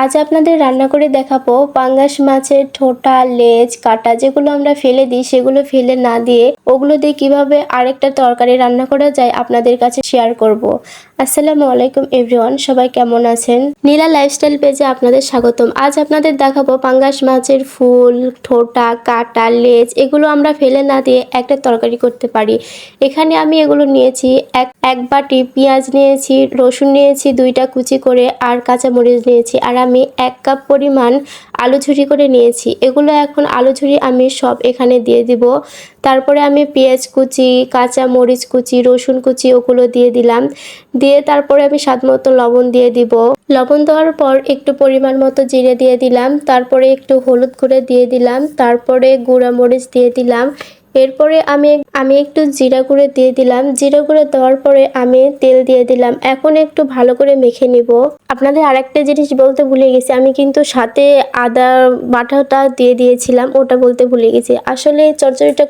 আজ আপনাদের রান্না করে দেখাবো পাঙ্গাস মাছের ঠোঁটা, লেজ, কাটা যেগুলো আমরা ফেলে দিই, সেগুলো ফেলে না দিয়ে ওগুলো দিয়ে কীভাবে আরেকটা তরকারি রান্না করা যায় আপনাদের কাছে শেয়ার করব। আসসালামু আলাইকুম এভরিওয়ান, সবাই কেমন আছেন? নীলা লাইফস্টাইল পেজে আপনাদের স্বাগতম। আজ আপনাদের দেখাবো পাঙ্গাস মাছের ফুল, ঠোঁটা, কাটা, লেজ, এগুলো আমরা ফেলে না দিয়ে একটা তরকারি করতে পারি। এখানে আমি এগুলো নিয়েছি, এক এক বাটি পেঁয়াজ নিয়েছি, রসুন নিয়েছি, দুইটা কুচি করে, আর কাঁচামরিচ নিয়েছি, আর আমি এক কাপ পরিমাণ আলু ঝুরি করে নিয়েছি। এগুলো এখন আলু ঝুরি আমি সব এখানে দিয়ে দিব। তারপরে আমি পেঁয়াজ কুচি কাঁচা মরিচ কুচি, রসুন কুচি, ওগুলো দিয়ে দিলাম। দিয়ে তারপরে আমি স্বাদ মতো লবণ দিয়ে দিব। লবণ দেওয়ার পর একটু পরিমাণ মতো জিরে দিয়ে দিলাম, তারপরে একটু হলুদ গুঁড়ো দিয়ে দিলাম, তারপরে গুঁড়া মরিচ দিয়ে দিলাম। এরপরে আমি আমি একটু জিরা গুঁড়ো দিয়ে দিলাম। জিরা গুঁড়ো দেওয়ার পরে আমি তেল দিয়ে দিলাম। এখন একটু ভালো করে মেখে নিব। আপনাদের আরেকটা জিনিস বলতে ভুলে গেছি, আমি কিন্তু সাথে আদা বাটাটা দিয়ে দিয়েছিলাম, ওটা বলতে ভুলে গেছি। আসলে এই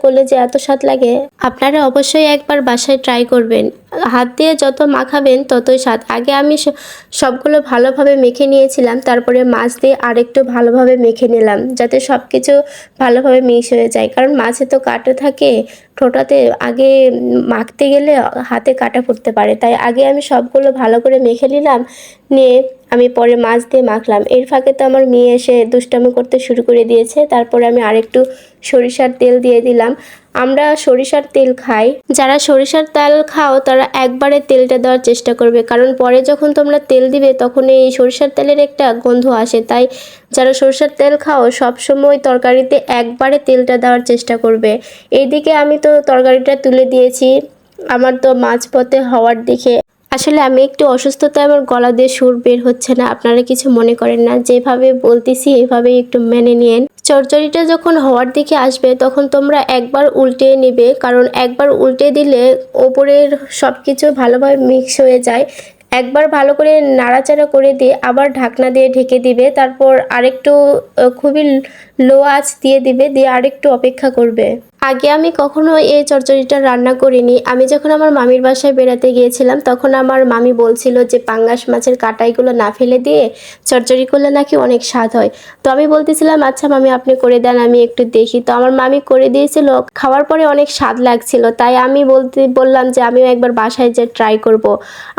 করলে যে এত স্বাদ লাগে, আপনারা অবশ্যই একবার বাসায় ট্রাই করবেন। হাত দিয়ে যত মাখাবেন, ততই স্বাদ। আগে আমি সবগুলো ভালোভাবে মেখে নিয়েছিলাম, তারপরে মাছ দিয়ে আরেকটু ভালোভাবে মেখে নিলাম, যাতে সব কিছু ভালোভাবে মিক্স হয়ে যায়। কারণ মাছে তো কাটা থাকে, ঠোঁটাতে আগে মাখতে গেলে হাতে কাটা পড়তে পারে। তাই আগে আমি সবগুলো ভালো করে মেখে নিলাম, নিয়ে আমি পরে মাছ দিয়ে মাখলাম। এর ফাঁকে তো আমার মেয়ে এসে দুষ্টামি করতে শুরু করে দিয়েছে। তারপরে আমি আরেকটু সরিষার তেল দিয়ে দিলাম। আমরা সরিষার তেল খাই। যারা সরিষার তেল খাও, তারা একবারে তেলটা দেওয়ার চেষ্টা করবে। কারণ পরে যখন তোমরা তেল দিবে, তখন এই সরিষার তেলের একটা গন্ধ আসে। তাই যারা সরিষার তেল খাও সব সময় তরকারিতে একবারে তেলটা দেওয়ার চেষ্টা করবে। এইদিকে আমি তো তরকারিটা তুলে দিয়েছি। আমার তো মাঝপথে হওয়ার দিকে আসলে আমি একটু অসুস্থতায় আমার গলা দিয়ে সুর বের হচ্ছে না। আপনারা কিছু মনে করেন না। যেভাবে বলতেছি এইভাবেই একটু মেনে নিন চরচড়িটা যখন হওয়ার দিকে আসবে, তখন তোমরা একবার উল্টে নেবে। কারণ একবার উল্টে দিলে ওপরের সব কিছু ভালোভাবে মিক্স হয়ে যায়। একবার ভালো করে নাড়াচাড়া করে দিয়ে আবার ঢাকনা দিয়ে ঢেকে দিবে। তারপর আরেকটু খুবই লো আঁচ দিয়ে দিবে। দিয়ে আরেকটু অপেক্ষা করবে। আগে আমি কখনো এই চচ্চড়িটা রান্না করিনি। আমি যখন আমার মামির বাসায় বেড়াতে গিয়েছিলাম, তখন আমার মামি বলছিল যে, পাঙ্গাস মাছের কাটাইগুলো না ফেলে দিয়ে চচ্চড়ি করলে নাকি অনেক স্বাদ হয়। তো আমি বলতেছিলাম আচ্ছা মামি, আপনি করে দেন, আমি একটু দেখি। তো আমার মামি করে দিয়েছিল, খাওয়ার পরে অনেক স্বাদ লাগছিল। তাই আমি বলতে, বললাম যে, আমিও একবার বাসায় যে ট্রাই করব।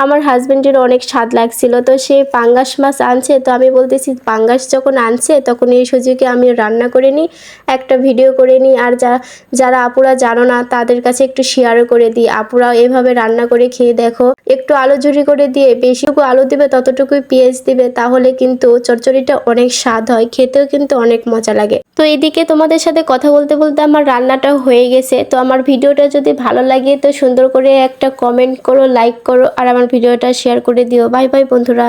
আমার হাজবেন্ডের অনেক স্বাদ লাগছিল। তো সে পাঙ্গাস মাছ আনছে, তো আমি বলতেছি, পাঙ্গাস যখন আনছে তখন এই সুযোগে আমি রান্না করে নিই, একটা ভিডিও করে নিই। আর যা যারা আপুরা জানো না, তাদের কাছে একটু শেয়ারও করে দিই। আপুরা এভাবে রান্না করে খেয়ে দেখো, একটু আলু ঝুরি করে দিয়ে বেশিটুকু আলু দিবে, ততটুকুই পেঁয়াজ দিবে, তাহলে কিন্তু চচ্চড়িটা অনেক স্বাদ হয়, খেতেও কিন্তু অনেক মজা লাগে। তো এদিকে তোমাদের সাথে কথা বলতে বলতে আমার রান্নাটা হয়ে গেছে। তো আমার ভিডিওটা যদি ভালো লাগে, তো সুন্দর করে একটা কমেন্ট করো লাইক করো, আর আমার ভিডিওটা শেয়ার করে দিও। বাই বাই বন্ধুরা।